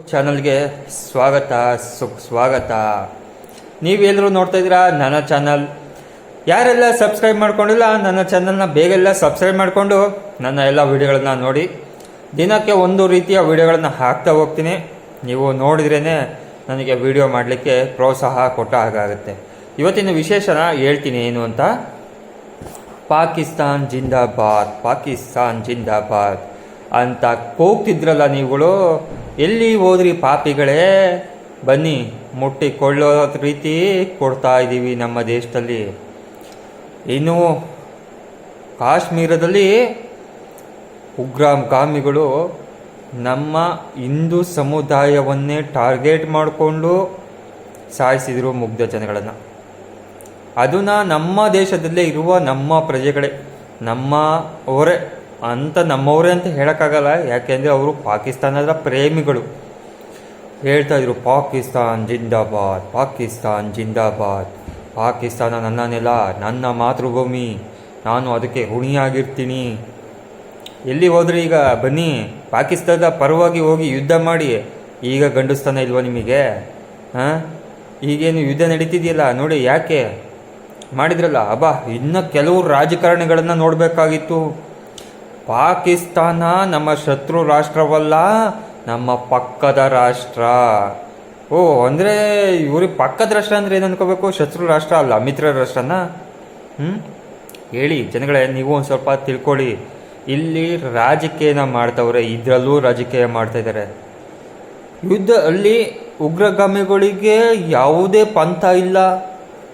ಚಾನಲ್ಗೆ ಸ್ವಾಗತ, ಸು ಸ್ವಾಗತ. ನೀವೆಲ್ಲರೂ ನೋಡ್ತಾ ಇದ್ದೀರಾ ನನ್ನ ಚಾನಲ್. ಯಾರೆಲ್ಲ ಸಬ್ಸ್ಕ್ರೈಬ್ ಮಾಡ್ಕೊಂಡಿಲ್ಲ, ನನ್ನ ಚಾನಲ್ನ ಬೇಗೆಲ್ಲ ಸಬ್ಸ್ಕ್ರೈಬ್ ಮಾಡಿಕೊಂಡು ನನ್ನ ಎಲ್ಲ ವಿಡಿಯೋಗಳನ್ನ ನೋಡಿ. ದಿನಕ್ಕೆ ಒಂದು ರೀತಿಯ ವಿಡಿಯೋಗಳನ್ನು ಹಾಕ್ತಾ ಹೋಗ್ತೀನಿ. ನೀವು ನೋಡಿದ್ರೇ ನನಗೆ ವಿಡಿಯೋ ಮಾಡಲಿಕ್ಕೆ ಪ್ರೋತ್ಸಾಹ ಕೊಟ್ಟ ಹಾಗಾಗುತ್ತೆ ಇವತ್ತಿನ ವಿಶೇಷನ ಹೇಳ್ತೀನಿ ಏನು ಅಂತ? ಪಾಕಿಸ್ತಾನ್ ಜಿಂದಾಬಾದ್ ಪಾಕಿಸ್ತಾನ್ ಜಿಂದಾಬಾದ್ ಅಂತ ಕೂಗ್ತಿದ್ರಲ್ಲ ನೀವುಗಳು? ಎಲ್ಲಿ ಹೋದ್ರಿ ಪಾಪಿಗಳೇ? ಬನ್ನಿ, ಮುಟ್ಟಿಕೊಳ್ಳೋ ರೀತಿ ಕೊಡ್ತಾ ಇದ್ದೀವಿ ನಮ್ಮ ದೇಶದಲ್ಲಿ. ಇನ್ನು ಕಾಶ್ಮೀರದಲ್ಲಿ ಉಗ್ರಗಾಮಿಗಳು ನಮ್ಮ ಹಿಂದೂ ಸಮುದಾಯವನ್ನೇ ಟಾರ್ಗೆಟ್ ಮಾಡಿಕೊಂಡು ಸಾಯಿಸಿದರು ಮುಗ್ಧ ಜನಗಳನ್ನು. ಅದನ್ನು ನಮ್ಮ ದೇಶದಲ್ಲೇ ಇರುವ ನಮ್ಮ ಪ್ರಜೆಗಳೇ, ನಮ್ಮ ಅವರೇ ಅಂತ ನಮ್ಮವರೇ ಅಂತ ಹೇಳೋಕ್ಕಾಗಲ್ಲ. ಯಾಕೆಂದರೆ ಅವರು ಪಾಕಿಸ್ತಾನದ ಪ್ರೇಮಿಗಳು. ಹೇಳ್ತಾ ಇದ್ರು, ಪಾಕಿಸ್ತಾನ್ ಜಿಂದಾಬಾದ್ ಪಾಕಿಸ್ತಾನ್ ಜಿಂದಾಬಾದ್, ಪಾಕಿಸ್ತಾನ ನನ್ನ ನೆಲ, ನನ್ನ ಮಾತೃಭೂಮಿ, ನಾನು ಅದಕ್ಕೆ ಋಣಿಯಾಗಿರ್ತೀನಿ. ಎಲ್ಲಿ ಹೋದರೆ ಈಗ ಬನ್ನಿ, ಪಾಕಿಸ್ತಾನದ ಪರವಾಗಿ ಹೋಗಿ ಯುದ್ಧ ಮಾಡಿ. ಈಗ ಗಂಡಸ್ತಾನ ಇಲ್ವಾ ನಿಮಗೆ? ಹಾಂ? ಈಗೇನು ಯುದ್ಧ ನಡೀತಿದೆಯಲ್ಲ, ನೋಡಿ ಯಾಕೆ? ಮಾಡಿದ್ರಲ್ಲ, ಅಬ್ಬಾ, ಇನ್ನು ಕೆಲವು ರಾಜಕಾರಣಿಗಳನ್ನು ನೋಡಬೇಕಾಗಿತ್ತು. ಪಾಕಿಸ್ತಾನ ನಮ್ಮ ಶತ್ರು ರಾಷ್ಟ್ರವಲ್ಲ, ನಮ್ಮ ಪಕ್ಕದ ರಾಷ್ಟ್ರ. ಓ, ಅಂದರೆ ಇವ್ರಿಗೆ ಪಕ್ಕದ ರಾಷ್ಟ್ರ ಅಂದರೆ ಏನು ಅನ್ಕೋಬೇಕು? ಶತ್ರು ರಾಷ್ಟ್ರ ಅಲ್ಲ, ಮಿತ್ರ ರಾಷ್ಟ್ರನ? ಹ್ಞೂ ಹೇಳಿ, ಜನಗಳೇ, ನೀವು ಒಂದು ಸ್ವಲ್ಪ ತಿಳ್ಕೊಳ್ಳಿ. ಇಲ್ಲಿ ರಾಜಕೀಯನ ಮಾಡ್ತವ್ರೆ, ಇದರಲ್ಲೂ ರಾಜಕೀಯ ಮಾಡ್ತಾ ಇದ್ದಾರೆ ಯುದ್ಧ ಅಲ್ಲಿ ಉಗ್ರಗಾಮಿಗಳಿಗೆ ಯಾವುದೇ ಪಂಥ ಇಲ್ಲ,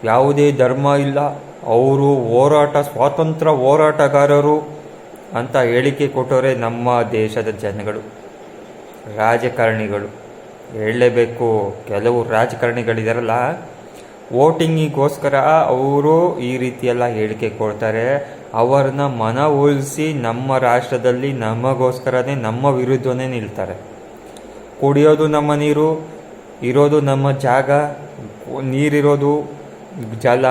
ಯಾವುದೇ ಧರ್ಮ ಇಲ್ಲ. ಅವರು ಹೋರಾಟ, ಸ್ವಾತಂತ್ರ್ಯ ಹೋರಾಟಗಾರರು. ಅಂತ ಹೇಳಿಕೆ ಕೊಟ್ಟವರೇ ನಮ್ಮ ದೇಶದ ಜನಗಳು, ರಾಜಕಾರಣಿಗಳು. ಹೇಳಲೇಬೇಕು, ಕೆಲವು ರಾಜಕಾರಣಿಗಳಿದಾರಲ್ಲ, ವೋಟಿಂಗಿಗೋಸ್ಕರ ಅವರು ಈ ರೀತಿಯೆಲ್ಲ ಹೇಳಿಕೆ ಕೊಡ್ತಾರೆ. ಅವರನ್ನ ಮನ ಉಳಿಸಿ ನಮ್ಮ ರಾಷ್ಟ್ರದಲ್ಲಿ ನಮಗೋಸ್ಕರನೇ, ನಮ್ಮ ವಿರುದ್ಧವೇ ನಿಲ್ತಾರೆ. ಕುಡಿಯೋದು ನಮ್ಮ ನೀರು, ಇರೋದು ನಮ್ಮ ಜಾಗ, ನೀರಿರೋದು ಜಲ,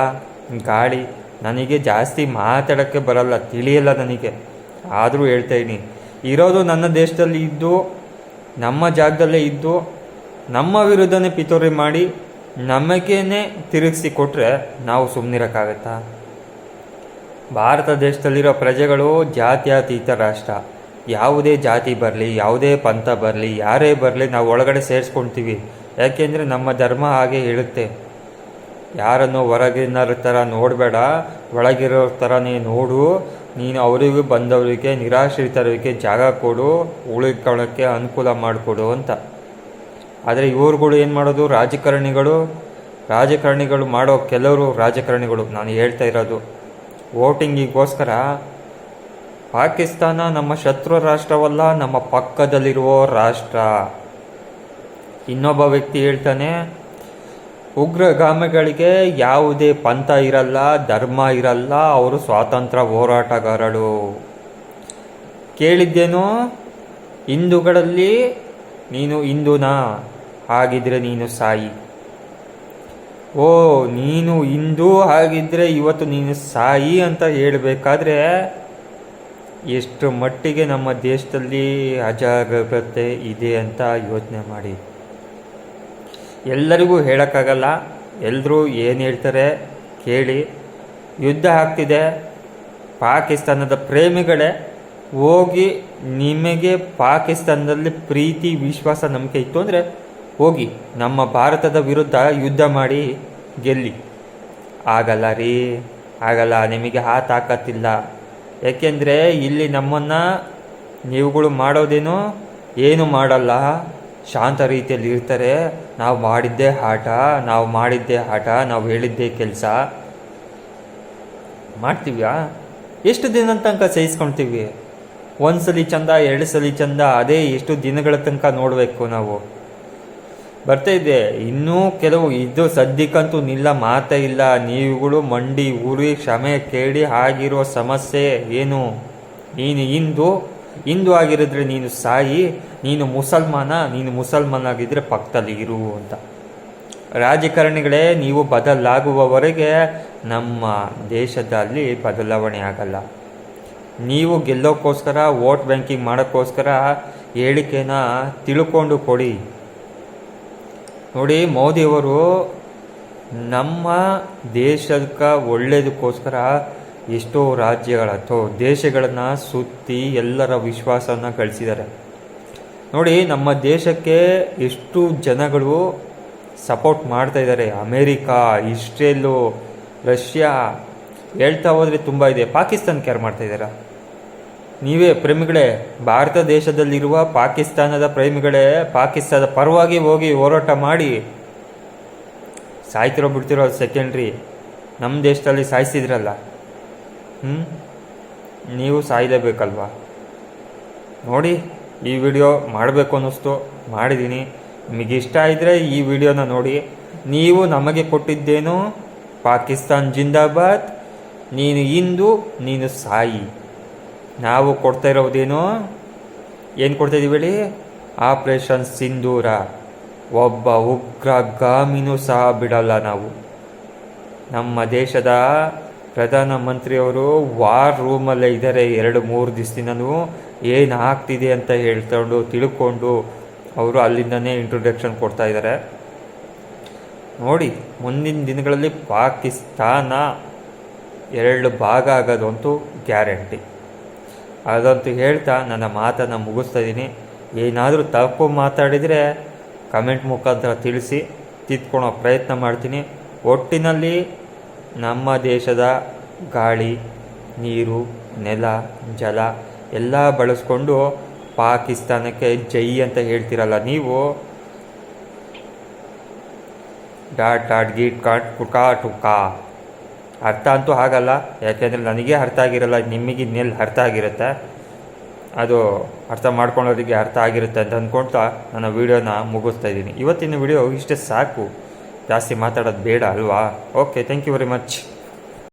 ಗಾಳಿ. ನನಗೆ ಜಾಸ್ತಿ ಮಾತಾಡೋಕ್ಕೆ ಬರಲ್ಲ, ತಿಳಿಯಲ್ಲ ನನಗೆ. ಆದರೂ ಹೇಳ್ತಾ ಇದ್ದೀನಿ ಇರೋದು ನನ್ನ ದೇಶದಲ್ಲಿ ಇದ್ದು, ನಮ್ಮ ಜಾಗದಲ್ಲೇ ಇದ್ದು, ನಮ್ಮ ವಿರುದ್ಧನೇ ಪಿತೂರಿ ಮಾಡಿ, ನಮಗೇನೆ ತಿರುಗಿಸಿ ಕೊಟ್ಟರೆ ನಾವು ಸುಮ್ಮನಿರೋಕ್ಕಾಗತ್ತಾ ಭಾರತ ದೇಶದಲ್ಲಿರೋ ಪ್ರಜೆಗಳು ಜಾತ್ಯಾತೀತ ರಾಷ್ಟ್ರ. ಯಾವುದೇ ಜಾತಿ ಬರಲಿ, ಯಾವುದೇ ಪಂಥ ಬರಲಿ, ಯಾರೇ ಬರಲಿ ನಾವು ಒಳಗಡೆ ಸೇರಿಸ್ಕೊಳ್ತೀವಿ. ಯಾಕೆಂದರೆ ನಮ್ಮ ಧರ್ಮ ಹಾಗೆ ಹೇಳುತ್ತೆ. ಯಾರನ್ನು ಹೊರಗಿನ ಥರ ನೋಡಬೇಡ, ಒಳಗಿರೋ ನೀ ನೋಡು, ನೀನು ಅವರಿಗೂ ಬಂದವರಿಗೆ, ನಿರಾಶ್ರಿತರಿಗೆ ಜಾಗ ಕೊಡು, ಉಳಿಕೊಳ್ಳೋಕ್ಕೆ ಅನುಕೂಲ ಮಾಡಿಕೊಡು ಅಂತ. ಆದರೆ ಇವ್ರುಗಳು ಏನು ಮಾಡೋದು? ರಾಜಕಾರಣಿಗಳು. ರಾಜಕಾರಣಿಗಳು ಮಾಡೋ ಕೆಲವರು ರಾಜಕಾರಣಿಗಳು. ನಾನು ಹೇಳ್ತಾ ಇರೋದು, ವೋಟಿಂಗಿಗೋಸ್ಕರ ಪಾಕಿಸ್ತಾನ ನಮ್ಮ ಶತ್ರು ರಾಷ್ಟ್ರವಲ್ಲ, ನಮ್ಮ ಪಕ್ಕದಲ್ಲಿರುವ ರಾಷ್ಟ್ರ. ಇನ್ನೊಬ್ಬ ವ್ಯಕ್ತಿ ಹೇಳ್ತಾನೆ ಉಗ್ರಗಾಮಿಗಳಿಗೆ ಯಾವುದೇ ಪಂಥ ಇರಲ್ಲ, ಧರ್ಮ ಇರಲ್ಲ, ಅವರು ಸ್ವಾತಂತ್ರ್ಯ ಹೋರಾಟಗಾರರು. ಕೇಳಿದ್ದೇನೋ? ಹಿಂದೂಗಳಲ್ಲಿ ನೀನು ಹಿಂದೂನಾ? ಹಾಗಿದ್ರೆ ನೀನು ಸಾಯಿ. ಓ, ನೀನು ಹಿಂದೂ, ಹಾಗಿದ್ರೆ ಇವತ್ತು ನೀನು ಸಾಯಿ ಅಂತ ಹೇಳಬೇಕಾದ್ರೆ ಎಷ್ಟು ಮಟ್ಟಿಗೆ ನಮ್ಮ ದೇಶದಲ್ಲಿ ಅಜಾಗ್ರತೆ ಇದೆ ಅಂತ ಯೋಚನೆ ಮಾಡಿ. ಎಲ್ಲರಿಗೂ ಹೇಳೋಕ್ಕಾಗಲ್ಲ. ಎಲ್ಲರೂ ಏನು ಹೇಳ್ತಾರೆ ಕೇಳಿ. ಯುದ್ಧ ಆಗ್ತಿದೆ. ಪಾಕಿಸ್ತಾನದ ಪ್ರೇಮಿಗಳೇ, ಹೋಗಿ ನಿಮಗೆ ಪಾಕಿಸ್ತಾನದಲ್ಲಿ ಪ್ರೀತಿ, ವಿಶ್ವಾಸ ನಂಬಿಕೆ ಇತ್ತು ಅಂದರೆ ಹೋಗಿ, ನಮ್ಮ ಭಾರತದ ವಿರುದ್ಧ ಯುದ್ಧ ಮಾಡಿ ಗೆಲ್ಲಿ. ಆಗಲ್ಲ ರೀ, ಆಗಲ್ಲ, ನಿಮಗೆ ಆ ತಾಕತ್ತಿಲ್ಲ. ಯಾಕೆಂದರೆ ಇಲ್ಲಿ ನಮ್ಮನ್ನು ನೀವುಗಳು ಮಾಡೋದೇನು? ಏನು ಮಾಡಲ್ಲ? ಶಾಂತ ರೀತಿಯಲ್ಲಿ ಇರ್ತಾರೆ. ನಾವು ಮಾಡಿದ್ದೇ ಆಟ, ನಾವು ಮಾಡಿದ್ದೇ ಆಟ, ನಾವು ಹೇಳಿದ್ದೇ ಕೆಲಸ. ಮಾಡ್ತೀವ್ಯಾ? ಎಷ್ಟು ದಿನ ತನಕ ಸಹಿಸ್ಕೊಳ್ತೀವಿ ಒಂದು ಸಲ ಚಂದ ಎರಡು ಸಲ ಚಂದ, ಅದೇ ಎಷ್ಟು ದಿನಗಳ ತನಕ ನೋಡಬೇಕು ನಾವು. ಬರ್ತಾ ಇದೆ. ಇನ್ನೂ ಕೆಲವು, ಇದು ಸದ್ಯಕ್ಕಂತೂ ನಿಲ್ಲ, ಮಾತೇ ಇಲ್ಲ. ನೀವುಗಳು ಮಂಡಿ ಉರಿ ಕ್ಷಮೆ ಕೇಳಿ ಆಗಿರೋ ಸಮಸ್ಯೆ ಏನು? ನೀನು ಹಿಂದೂ ಹಿಂದೂ ಆಗಿರಿದ್ರೆ ನೀನು ಸಾಯಿ, ನೀನು ಮುಸಲ್ಮಾನ ನೀನು ಮುಸಲ್ಮಾನ ಆಗಿದ್ರೆ ಪಕ್ಕದಲ್ಲಿ ಇರು ಅಂತ. ರಾಜಕಾರಣಿಗಳೇ, ನೀವು ಬದಲಾಗುವವರೆಗೆ ನಮ್ಮ ದೇಶದಲ್ಲಿ ಬದಲಾವಣೆ ಆಗಲ್ಲ. ನೀವು ಗೆಲ್ಲೋಕ್ಕೋಸ್ಕರ ವೋಟ್ ಬ್ಯಾಂಕಿಂಗ್ ಮಾಡೋಕ್ಕೋಸ್ಕರ ಹೇಳಿಕೆನ ತಿಳ್ಕೊಂಡು ಕೊಡಿ. ನೋಡಿ, ಮೋದಿಯವರು ನಮ್ಮ ದೇಶಕ್ಕೆ ಒಳ್ಳೇದಕ್ಕೋಸ್ಕರ ಎಷ್ಟೋ ರಾಜ್ಯಗಳ ಅಥವಾ ದೇಶಗಳನ್ನು ಸುತ್ತಿ ಎಲ್ಲರ ವಿಶ್ವಾಸವನ್ನು ಗಳಿಸಿದ್ದಾರೆ. ನೋಡಿ, ನಮ್ಮ ದೇಶಕ್ಕೆ ಎಷ್ಟು ಜನಗಳು ಸಪೋರ್ಟ್ ಮಾಡ್ತಾ ಇದ್ದಾರೆ. ಅಮೇರಿಕಾ, ಇಸ್ರೇಲು, ರಷ್ಯಾ, ಹೇಳ್ತಾ ಹೋದರೆ ತುಂಬ ಇದೆ. ಪಾಕಿಸ್ತಾನ ಕೇರ್ ಮಾಡ್ತಾ ಇದ್ದಾರೆ? ನೀವೇ ಪ್ರೇಮಿಗಳೇ, ಭಾರತ ದೇಶದಲ್ಲಿರುವ ಪಾಕಿಸ್ತಾನದ ಪ್ರೇಮಿಗಳೇ, ಪಾಕಿಸ್ತಾನದ ಪರವಾಗಿ ಹೋಗಿ ಹೋರಾಟ ಮಾಡಿ ಸಾಯ್ತಿರೋ ಬಿಡ್ತಿರೋ ಸೆಕೆಂಡ್ರಿ ನಮ್ಮ ದೇಶದಲ್ಲಿ ಸಾಯಿಸಿದ್ರಲ್ಲ. ಹ್ಞೂ ನೀವು ಸಾಯಲೇಬೇಕಲ್ವಾ? ನೋಡಿ, ಈ ವಿಡಿಯೋ ಮಾಡಬೇಕು ಅನ್ನಿಸ್ತು. ಮಾಡಿದ್ದೀನಿ ನಿಮಗೆ ಇಷ್ಟ ಇದ್ದರೆ ಈ ವಿಡಿಯೋನ ನೋಡಿ. ನೀವು ನಮಗೆ ಕೊಟ್ಟಿದ್ದೇನು? ಪಾಕಿಸ್ತಾನ್ ಜಿಂದಾಬಾದ್. ನೀನು ಇಂದು ನೀನು ಸಾಯಿ. ನಾವು ಕೊಡ್ತಾ ಇರೋದೇನು? ಏನು ಕೊಡ್ತಾ ಇದೀವಿ ಹೇಳಿ? ಆಪರೇಷನ್ ಸಿಂಧೂರ. ಒಬ್ಬ ಉಗ್ರಗಾಮಿನೂ ಸಹ ಬಿಡಲ್ಲ ನಾವು. ನಮ್ಮ ದೇಶದ ಪ್ರಧಾನಮಂತ್ರಿಯವರು ವಾರ್ ರೂಮಲ್ಲೇ ಇದ್ದಾರೆ ಎರಡು ಮೂರು ದಿವಸದಿಂದನೂ. ಏನು ಆಗ್ತಿದೆ ಅಂತ ಹೇಳ್ಕೊಂಡು ತಿಳ್ಕೊಂಡು ಅವರು ಅಲ್ಲಿಂದನೇ ಇಂಟ್ರೊಡಕ್ಷನ್ ಕೊಡ್ತಾ ಇದ್ದಾರೆ. ನೋಡಿ, ಮುಂದಿನ ದಿನಗಳಲ್ಲಿ ಪಾಕಿಸ್ತಾನ ಎರಡು ಭಾಗ ಆಗೋದಂತೂ ಗ್ಯಾರಂಟಿ. ಅದಂತೂ ಹೇಳ್ತಾ ನನ್ನ ಮಾತನ್ನು ಮುಗಿಸ್ತಾ ಇದ್ದೀನಿ. ಏನಾದರೂ ತಪ್ಪು ಮಾತಾಡಿದರೆ ಕಮೆಂಟ್ ಮುಖಾಂತರ ತಿಳಿಸಿ, ತಿದ್ಕೊಳ್ಳೋ ಪ್ರಯತ್ನ ಮಾಡ್ತೀನಿ. ಒಟ್ಟಿನಲ್ಲಿ ನಮ್ಮ ದೇಶದ ಗಾಳಿ, ನೀರು, ನೆಲ, ಜಲ ಎಲ್ಲ ಬಳಸ್ಕೊಂಡು ಪಾಕಿಸ್ತಾನಕ್ಕೆ ಜೈ ಅಂತ ಹೇಳ್ತಿರಲ್ಲ ನೀವು? ಡಾಟ್ ಡಾಟ್ ಗೀಟ್ ಕಾಟ್ ಟುಕಾ ಟುಕಾ. ಅರ್ಥ ಅಂತೂ ಆಗಲ್ಲ ಯಾಕೆಂದರೆ ನನಗೆ ಅರ್ಥ ಆಗಿರಲ್ಲ, ನಿಮಗೆ ಇನ್ನೆಲ್ಲಿ ಅರ್ಥ ಆಗಿರುತ್ತೆ? ಅದು ಅರ್ಥ ಮಾಡ್ಕೊಳ್ಳೋದಕ್ಕೆ ಅರ್ಥ ಆಗಿರುತ್ತೆ ಅಂತ ಅಂದ್ಕೊಳ್ತಾ ನನ್ನ ವೀಡಿಯೋನ ಮುಗಿಸ್ತಾ ಇದ್ದೀನಿ. ಇವತ್ತಿನ ವಿಡಿಯೋ ಇಷ್ಟೇ ಸಾಕು. ಜಾಸ್ತಿ ಮಾತಾಡೋದು ಬೇಡ ಅಲ್ವಾ? Okay thank you very much